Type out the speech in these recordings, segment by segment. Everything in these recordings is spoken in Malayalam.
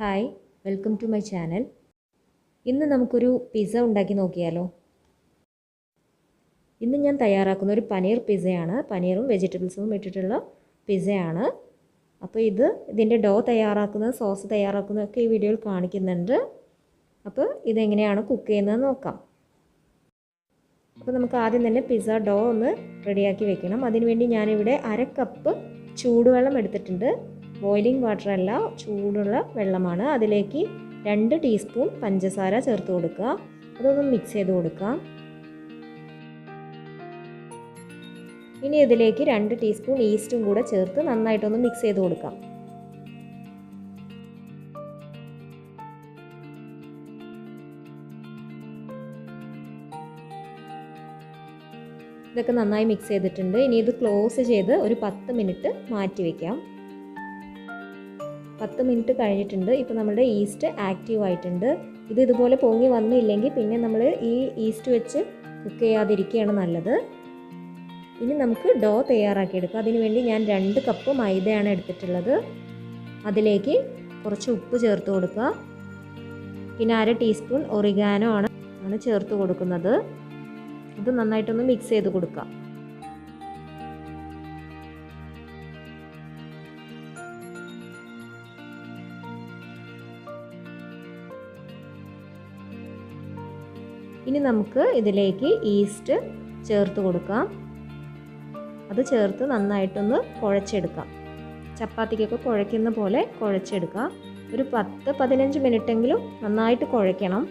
Hi welcome to my channel ഇന്ന് നമുക്കൊരു പിസ്സ ഉണ്ടാക്കി നോക്കിയാലോ. ഇന്ന് ഞാൻ തയ്യാറാക്കുന്ന ഒരു പനീർ പിസ്സയാണ് പനീറും വെജിറ്റബിൾസും ഇട്ടിട്ടുള്ള പിസ്സയാണ് അപ്പോൾ ഇത് ഇതിന്റെ ഡോ തയ്യാറാക്കുന്നത് സോസ് തയ്യാറാക്കുന്നതൊക്കെ ഈ വീഡിയോയിൽ കാണിക്കുന്നുണ്ട്. അപ്പോൾ ഇതെങ്ങനെയാണ് കുക്ക് ചെയ്യുന്നത് നോക്കാം. അപ്പോൾ നമുക്ക് ആദ്യം തന്നെ പിസ്സ ഡോ ഒന്ന് റെഡിയാക്കി വെക്കണം. അതിനുവേണ്ടി ഞാനിവിടെ അര കപ്പ് ചൂടുവെള്ളം എടുത്തിട്ടുണ്ട്. ബോയിലിംഗ് വാട്ടർ അല്ല ചൂടുള്ള വെള്ളമാണ്. അതിലേക്ക് രണ്ട് ടീസ്പൂൺ പഞ്ചസാര ചേർത്ത് കൊടുക്കുക. അതൊന്ന് മിക്സ് ചെയ്ത് കൊടുക്കുക. ഇനി ഇതിലേക്ക് രണ്ട് ടീസ്പൂൺ ഈസ്റ്റും കൂടെ ചേർത്ത് നന്നായിട്ടൊന്ന് മിക്സ് ചെയ്ത് കൊടുക്കാം ഇതൊക്കെ നന്നായി മിക്സ് ചെയ്തിട്ടുണ്ട്. ഇനി ഇത് ക്ലോസ് ചെയ്ത് ഒരു പത്ത് മിനിറ്റ് മാറ്റി വയ്ക്കാം പത്ത് മിനിറ്റ് കഴിഞ്ഞിട്ടുണ്ട്. ഇപ്പോൾ നമ്മുടെ ഈസ്റ്റ് ആക്റ്റീവ് ആയിട്ടുണ്ട്. ഇത് ഇതുപോലെ പൊങ്ങി വന്നില്ലെങ്കിൽ പിന്നെ നമ്മൾ ഈ ഈസ്റ്റ് വെച്ച് കുക്ക് ചെയ്യാതിരിക്കുകയാണ് നല്ലത്. ഇനി നമുക്ക് ഡോ തയ്യാറാക്കിയെടുക്കാം. അതിനുവേണ്ടി ഞാൻ രണ്ട് കപ്പ് മൈദയാണ് എടുത്തിട്ടുള്ളത്. അതിലേക്ക് കുറച്ച് ഉപ്പ് ചേർത്ത് കൊടുക്കുക. പിന്നെ അര ടീസ്പൂൺ ഒറിഗാനോ ആണ് ആണ് ചേർത്ത് കൊടുക്കുന്നത്. ഇത് നന്നായിട്ടൊന്ന് മിക്സ് ചെയ്ത് കൊടുക്കാം ഇനി നമുക്ക് ഇതിലേക്ക് ഈസ്റ്റ് ചേർത്ത് കൊടുക്കാം. അത് ചേർത്ത് നന്നായിട്ടൊന്ന് കുഴച്ചെടുക്കാം. ചപ്പാത്തിക്കൊക്കെ കുഴയ്ക്കുന്ന പോലെ കുഴച്ചെടുക്കാം. ഒരു പത്ത് പതിനഞ്ച് മിനിറ്റെങ്കിലും നന്നായിട്ട് കുഴയ്ക്കണം.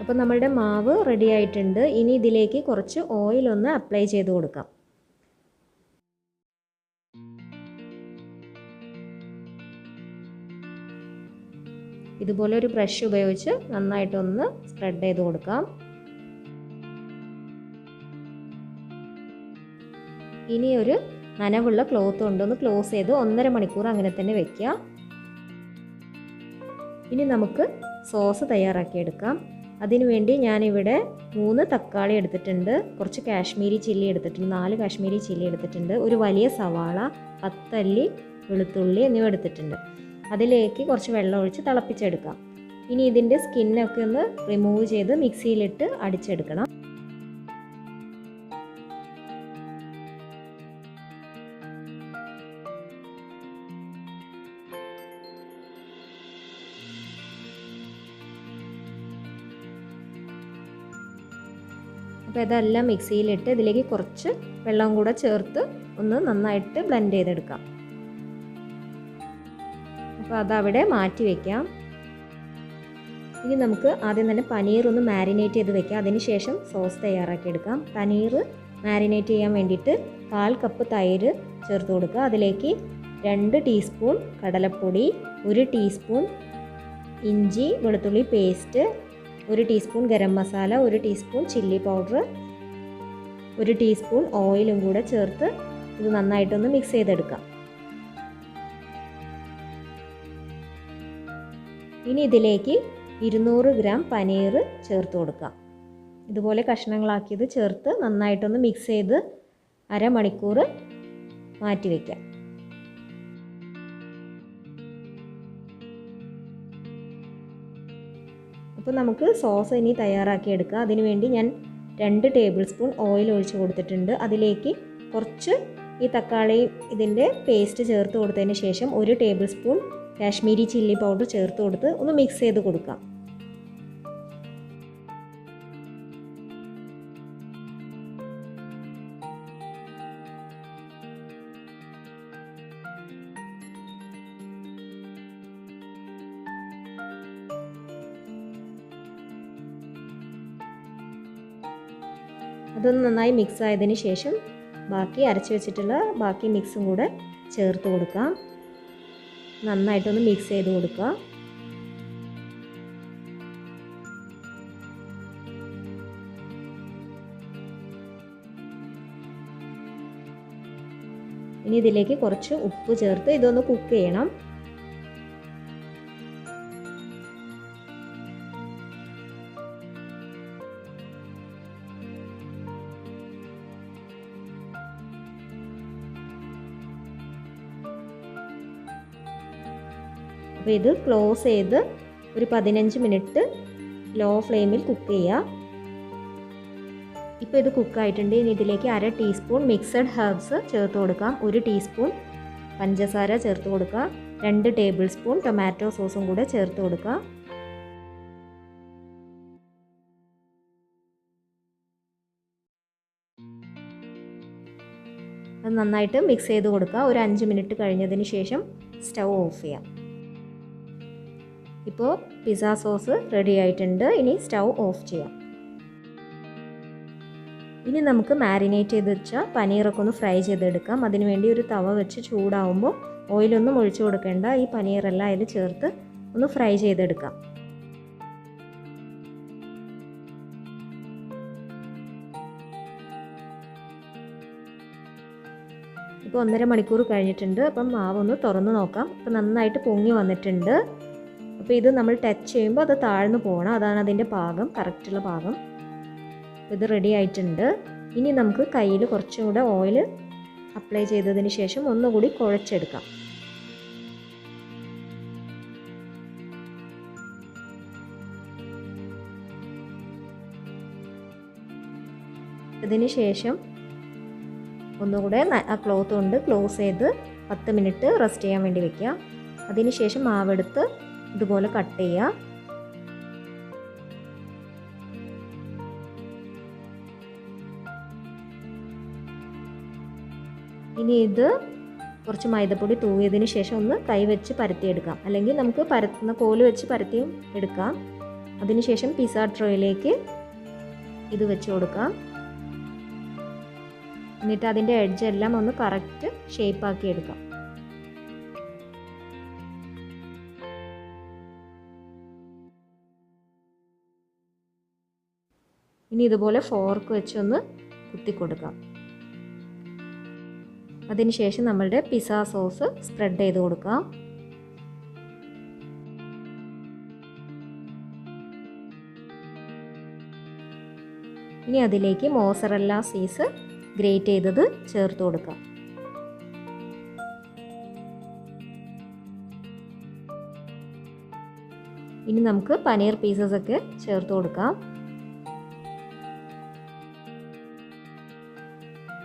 അപ്പോൾ നമ്മുടെ മാവ് റെഡി ആയിട്ടുണ്ട്. ഇനി ഇതിലേക്ക് കുറച്ച് ഓയിൽ ഒന്ന് അപ്ലൈ ചെയ്ത് കൊടുക്കാം. ഇതുപോലെ ഒരു ബ്രഷ് ഉപയോഗിച്ച് നന്നായിട്ടൊന്ന് സ്പ്രെഡ് ചെയ്ത് കൊടുക്കാം. ഇനി ഒരു നനവുള്ള ക്ലോത്ത് കൊണ്ടൊന്ന് ക്ലോസ് ചെയ്ത് ഒന്നര മണിക്കൂർ അങ്ങനെ തന്നെ വെക്കുക ഇനി നമുക്ക് സോസ് തയ്യാറാക്കിയെടുക്കാം അതിനുവേണ്ടി ഞാനിവിടെ മൂന്ന് തക്കാളി എടുത്തിട്ടുണ്ട്. കുറച്ച് കാശ്മീരി ചില്ലി എടുത്തിട്ടുണ്ട്. നാല് കാശ്മീരി ചില്ലി എടുത്തിട്ടുണ്ട്. ഒരു വലിയ സവാള പത്തല്ലി വെളുത്തുള്ളി എന്നിവ എടുത്തിട്ടുണ്ട്. അതിലേക്ക് കുറച്ച് വെള്ളം ഒഴിച്ച് തിളപ്പിച്ചെടുക്കാം. ഇനി ഇതിന്റെ സ്കിന്നൊക്കെ ഒന്ന് റിമൂവ് ചെയ്ത് മിക്സിയിലിട്ട് അടിച്ചെടുക്കണം. അപ്പോൾ ഇതെല്ലാം മിക്സിയിലിട്ട് ഇതിലേക്ക് കുറച്ച് വെള്ളം കൂടെ ചേർത്ത് ഒന്ന് നന്നായിട്ട് ബ്ലെൻഡ് ചെയ്തെടുക്കാം. അപ്പോൾ അതവിടെ മാറ്റി വയ്ക്കാം ഇനി നമുക്ക് ആദ്യം തന്നെ പനീർ ഒന്ന് മാരിനേറ്റ് ചെയ്ത് വെക്കാം. അതിനുശേഷം സോസ് തയ്യാറാക്കി എടുക്കാം. പനീർ മാരിനേറ്റ് ചെയ്യാൻ വേണ്ടിയിട്ട് കാൽ കപ്പ് തൈര് ചേർത്ത് കൊടുക്കുക. അതിലേക്ക് രണ്ട് ടീസ്പൂൺ കടലപ്പൊടി ഒരു ടീസ്പൂൺ ഇഞ്ചി വെളുത്തുള്ളി പേസ്റ്റ് ഒരു ടീസ്പൂൺ ഗരം മസാല ഒരു ടീസ്പൂൺ ചില്ലി പൗഡർ ഒരു ടീസ്പൂൺ ഓയിലും കൂടെ ചേർത്ത് ഇത് നന്നായിട്ടൊന്ന് മിക്സ് ചെയ്തെടുക്കാം. ഇനി ഇതിലേക്ക് ഇരുന്നൂറ് ഗ്രാം പനീർ ചേർത്ത് കൊടുക്കാം. ഇതുപോലെ കഷ്ണങ്ങളാക്കിയത് ചേർത്ത് നന്നായിട്ടൊന്ന് മിക്സ് ചെയ്ത് അരമണിക്കൂർ മാറ്റി വയ്ക്കാം അപ്പോൾ നമുക്ക് സോസ് ഇനി തയ്യാറാക്കിയെടുക്കാം അതിനുവേണ്ടി ഞാൻ രണ്ട് ടേബിൾ സ്പൂൺ ഓയിൽ ഒഴിച്ച് കൊടുത്തിട്ടുണ്ട്. അതിലേക്ക് കുറച്ച് ഈ തക്കാളി ഇതിന്റെ പേസ്റ്റ് ചേർത്ത് കൊടുത്തതിന് ശേഷം ഒരു table spoon Kashmiri chilli powder ചേർത്ത് കൊടുത്ത് ഒന്ന് മിക്സ് ചെയ്ത് കൊടുക്കാം. അതൊന്ന് നന്നായി മിക്സ് ആയതിന് ശേഷം ബാക്കി അരച്ച് വെച്ചിട്ടുള്ള ബാക്കി മിക്സും കൂടെ ചേർത്ത് കൊടുക്കാം. നന്നായിട്ടൊന്ന് മിക്സ് ചെയ്ത് കൊടുക്കുക. ഇനി ഇതിലേക്ക് കുറച്ച് ഉപ്പ് ചേർത്ത് ഇതൊന്ന് കുക്ക് ചെയ്യണം. അപ്പോൾ ഇത് ക്ലോസ് ചെയ്ത് ഒരു പതിനഞ്ച് മിനിറ്റ് ലോ ഫ്ലെയിമിൽ കുക്ക് ചെയ്യുക ഇപ്പോൾ ഇത് കുക്കായിട്ടുണ്ട് ഇനി ഇതിലേക്ക് അര ടീസ്പൂൺ മിക്സഡ് ഹെർബ്സ് ചേർത്ത് കൊടുക്കാം. ഒരു ടീസ്പൂൺ പഞ്ചസാര ചേർത്ത് കൊടുക്കുക രണ്ട് ടേബിൾ സ്പൂൺ ടൊമാറ്റോ സോസും കൂടെ ചേർത്ത് കൊടുക്കുക അത് നന്നായിട്ട് മിക്സ് ചെയ്ത് കൊടുക്കുക ഒരു അഞ്ച് മിനിറ്റ് കഴിഞ്ഞതിന് ശേഷം സ്റ്റൗ ഓഫ് ചെയ്യാം. ഇപ്പോൾ പിസ സോസ് റെഡി ആയിട്ടുണ്ട്. ഇനി സ്റ്റൗ ഓഫ് ചെയ്യാം. ഇനി നമുക്ക് മാരിനേറ്റ് ചെയ്ത് വെച്ചാൽ പനീറൊക്കെ ഒന്ന് ഫ്രൈ ചെയ്തെടുക്കാം. അതിനുവേണ്ടി ഒരു തവ വെച്ച് ചൂടാവുമ്പോൾ ഓയിലൊന്നും ഒഴിച്ചു കൊടുക്കേണ്ട. ഈ പനീറെല്ലാം അതിൽ ചേർത്ത് ഒന്ന് ഫ്രൈ ചെയ്തെടുക്കാം. ഇപ്പോൾ ഒന്നര മണിക്കൂർ കഴിഞ്ഞിട്ടുണ്ട്. അപ്പം മാവ് ഒന്ന് തുറന്ന് നോക്കാം. ഇപ്പം നന്നായിട്ട് പൊങ്ങി വന്നിട്ടുണ്ട്. അപ്പോൾ ഇത് നമ്മൾ ടച്ച് ചെയ്യുമ്പോൾ അത് താഴ്ന്നു പോകണം അതാണ് അതിന്റെ പാകം കറക്റ്റുള്ള പാകം. ഇത് റെഡി ആയിട്ടുണ്ട്. ഇനി നമുക്ക് കയ്യിൽ കുറച്ചും കൂടെ ഓയിൽ അപ്ലൈ ചെയ്തതിന് ശേഷം ഒന്നുകൂടി കുഴച്ചെടുക്കാം. ശേഷം ഒന്നുകൂടെ ആ ക്ലോത്ത് കൊണ്ട് ക്ലോസ് ചെയ്ത് പത്ത് മിനിറ്റ് റെസ്റ്റ് ചെയ്യാൻ വേണ്ടി വെക്കുക അതിനുശേഷം മാവെടുത്ത് ഇതുപോലെ കട്ട് ചെയ്യുക ഇനി ഇത് കുറച്ച് മൈദപ്പൊടി തൂവിയതിന് ശേഷം ഒന്ന് കൈ വെച്ച് പരത്തിയെടുക്കാം. അല്ലെങ്കിൽ നമുക്ക് പരത്തുന്ന കോൽ വെച്ച് പരത്തിയും എടുക്കാം. അതിനുശേഷം പിസ ട്രോയിലേക്ക് ഇത് വെച്ച് കൊടുക്കാം. എന്നിട്ട് അതിന്റെ എഡ്ജെല്ലാം ഒന്ന് കറക്റ്റ് ഷേപ്പാക്കി എടുക്കാം. ഇനി ഇതുപോലെ ഫോർക്ക് വെച്ചൊന്ന് കുത്തി കൊടുക്കാം അതിനുശേഷം നമ്മളുടെ പിസ്സ സോസ് സ്പ്രെഡ് ചെയ്ത് കൊടുക്കാം. ഇനി അതിലേക്ക് മോസറല്ല സീസ് ഗ്രേറ്റ് ചെയ്തത് ചേർത്ത് കൊടുക്കാം. ഇനി നമുക്ക് പനീർ പീസസ് ഒക്കെ ചേർത്ത് കൊടുക്കാം.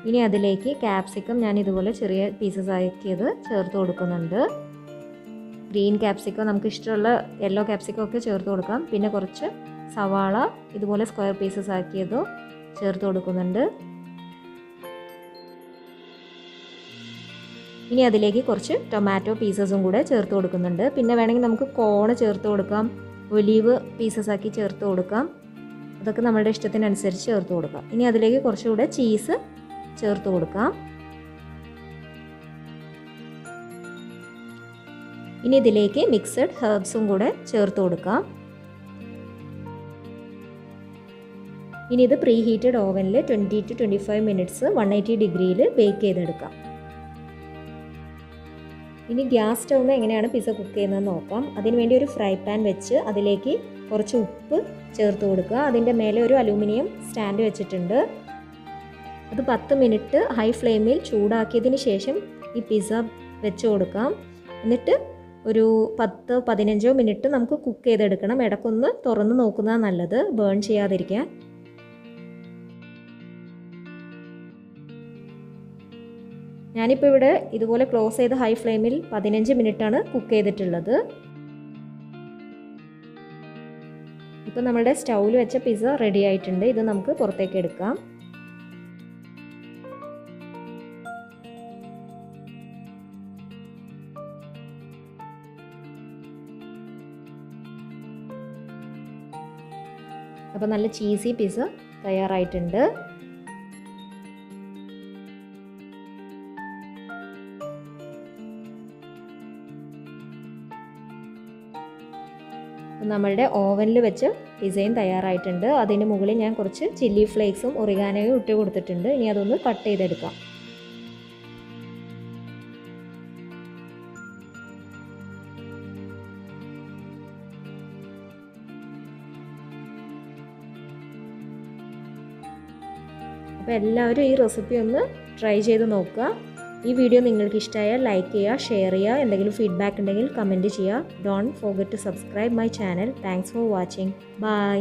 ഇനി അതിലേക്ക് ക്യാപ്സിക്കം ഞാൻ ഇതുപോലെ ചെറിയ പീസസ് ആക്കിയത് ചേർത്ത് കൊടുക്കുന്നുണ്ട്. ഗ്രീൻ ക്യാപ്സിക്കം നമുക്ക് ഇഷ്ടമുള്ള യെല്ലോ ക്യാപ്സിക്കം ഒക്കെ ചേർത്ത് കൊടുക്കാം. പിന്നെ കുറച്ച് സവാള ഇതുപോലെ സ്ക്വയർ പീസസ് ആക്കിയതോ ചേർത്ത് കൊടുക്കുന്നുണ്ട്. ഇനി അതിലേക്ക് കുറച്ച് ടൊമാറ്റോ പീസസും കൂടെ ചേർത്ത് കൊടുക്കുന്നുണ്ട്. പിന്നെ വേണമെങ്കിൽ നമുക്ക് കോണ് ചേർത്ത് കൊടുക്കാം. ഒലീവ് പീസസ് ആക്കി ചേർത്ത് കൊടുക്കാം. അതൊക്കെ നമ്മുടെ ഇഷ്ടത്തിനനുസരിച്ച് ചേർത്ത് കൊടുക്കാം. ഇനി അതിലേക്ക് കുറച്ചുകൂടെ ചീസ് ചേർത്ത് കൊടുക്കാം. ഇനി ഇതിലേക്ക് മിക്സഡ് ഹെർബ്സും കൂടെ ചേർത്ത് കൊടുക്കാം. ഇനി ഇത് പ്രീ ഹീറ്റഡ് ഓവനിൽ twenty two twenty five minutes one eighty ഡിഗ്രിയിൽ ബേക്ക് ചെയ്തെടുക്കാം. ഇനി ഗ്യാസ് സ്റ്റൗവിൽ എങ്ങനെയാണ് പിസ്സ കുക്ക് ചെയ്യുന്നത് നോക്കാം. അതിനുവേണ്ടി ഒരു ഫ്രൈ പാൻ വെച്ച് അതിലേക്ക് കുറച്ച് ഉപ്പ് ചേർത്ത് കൊടുക്കുക. അതിന്റെ മേലെ ഒരു അലൂമിനിയം സ്റ്റാൻഡ് വെച്ചിട്ടുണ്ട്. അത് പത്ത് മിനിറ്റ് ഹൈ ഫ്ലെയിമിൽ ചൂടാക്കിയതിന് ശേഷം ഈ പിസ്സ വെച്ച് കൊടുക്കാം. എന്നിട്ട് ഒരു പത്ത് പതിനഞ്ചോ മിനിറ്റ് നമുക്ക് കുക്ക് ചെയ്തെടുക്കണം. ഇടക്കൊന്ന് തുറന്ന് നോക്കുന്നതാണ് നല്ലത്. ബേൺ ചെയ്യാതിരിക്കാൻ. ഞാനിപ്പോൾ ഇവിടെ ഇതുപോലെ ക്ലോസ് ചെയ്ത് ഹൈ ഫ്ലെയിമിൽ പതിനഞ്ച് മിനിറ്റാണ് കുക്ക് ചെയ്തിട്ടുള്ളത്. ഇപ്പോൾ നമ്മുടെ സ്റ്റൗവിൽ വെച്ച പിസ്സ റെഡി ആയിട്ടുണ്ട്. ഇത് നമുക്ക് പുറത്തേക്ക് എടുക്കാം. അപ്പോൾ നല്ല ചീസി പിസ്സ തയ്യാറായിട്ടുണ്ട്. നമ്മളുടെ ഓവനിൽ വെച്ച് ഡിസൈൻ തയ്യാറായിട്ടുണ്ട്. അതിന് മുകളിൽ ഞാൻ കുറച്ച് ചില്ലി ഫ്ലേക്സും ഒറിഗാനോയും ഇട്ട് കൊടുത്തിട്ടുണ്ട്. ഇനി അതൊന്ന് കട്ട് ചെയ്തെടുക്കാം. അപ്പോൾ എല്ലാവരും ഈ റെസിപ്പി ഒന്ന് ട്രൈ ചെയ്ത് നോക്കുക. ഈ വീഡിയോ നിങ്ങൾക്ക് ഇഷ്ടമായാൽ ലൈക്ക് ചെയ്യുക ഷെയർ ചെയ്യുക എന്തെങ്കിലും ഫീഡ്ബാക്ക് ഉണ്ടെങ്കിൽ കമന്റ് ചെയ്യുക. Don't forget to subscribe my channel thanks for watching bye